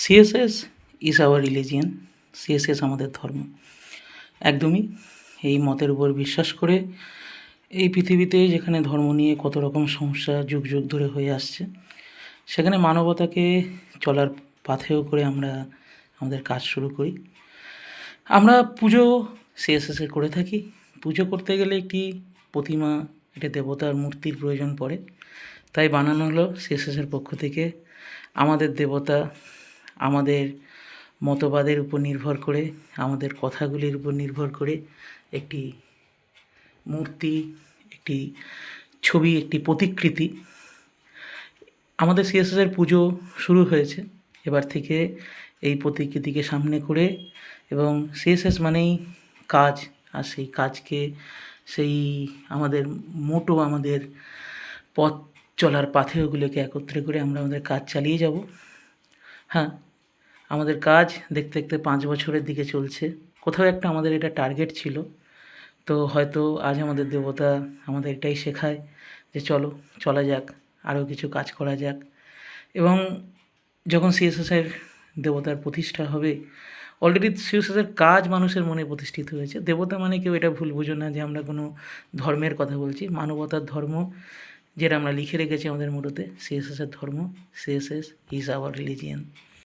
CSS is our religion CSS আমাদের ধর্ম। একদমই এই মতের উপর বিশ্বাস করে এই পৃথিবীতে যেখানে ধর্ম নিয়ে কত রকম সমস্যা যুগ যুগ ধরে হয়ে আসছে, সেখানে মানবতাকে চলার পাথেয় করে আমরা আমাদের কাজ শুরু করি। আমরা পুজো সিএসএসে করে থাকি। পুজো করতে গেলে একটি প্রতিমা, একটা দেবতার মূর্তির প্রয়োজন পড়ে। তাই বানানো হলো সিএসএসের পক্ষ থেকে। আমাদের দেবতা আমাদের মতবাদের উপর নির্ভর করে, আমাদের কথাগুলির উপর নির্ভর করে একটি মূর্তি, একটি ছবি, একটি প্রতিকৃতি। আমাদের সিএসএসের পুজো শুরু হয়েছে। এবার থেকে এই প্রতিকৃতিকে সামনে করে এবং সিএসএস মানেই কাজ। আর সেই কাজকে, সেই আমাদের মোটো, আমাদের পথ চলার পাথেয়গুলোকে একত্রে করে আমরা আমাদের কাজ চালিয়ে যাব। হ্যাঁ আমাদের কাজ দেখতে দেখতে পাঁচ বছরের দিকে চলছে। কোথাও একটা আমাদের এটা টার্গেট ছিল। তো হয়তো আজ আমাদের দেবতা আমাদের এটাই শেখায় যে চলো, চলা যাক আরও কিছু কাজ করা যাক। এবং যখন সিএসএসের দেবতার প্রতিষ্ঠা হবে অলরেডি সিএসএসের কাজ মানুষের মনে প্রতিষ্ঠিত হয়েছে। দেবতা মানে কেউ এটা ভুল বুঝো না যে আমরা কোনো ধর্মের কথা বলছি। মানবতার ধর্ম যেটা আমরা লিখে রেখেছি আমাদের মোটোতে সিএসএসের ধর্ম সিএসএস ইজ আওয়ার রিলিজিয়ান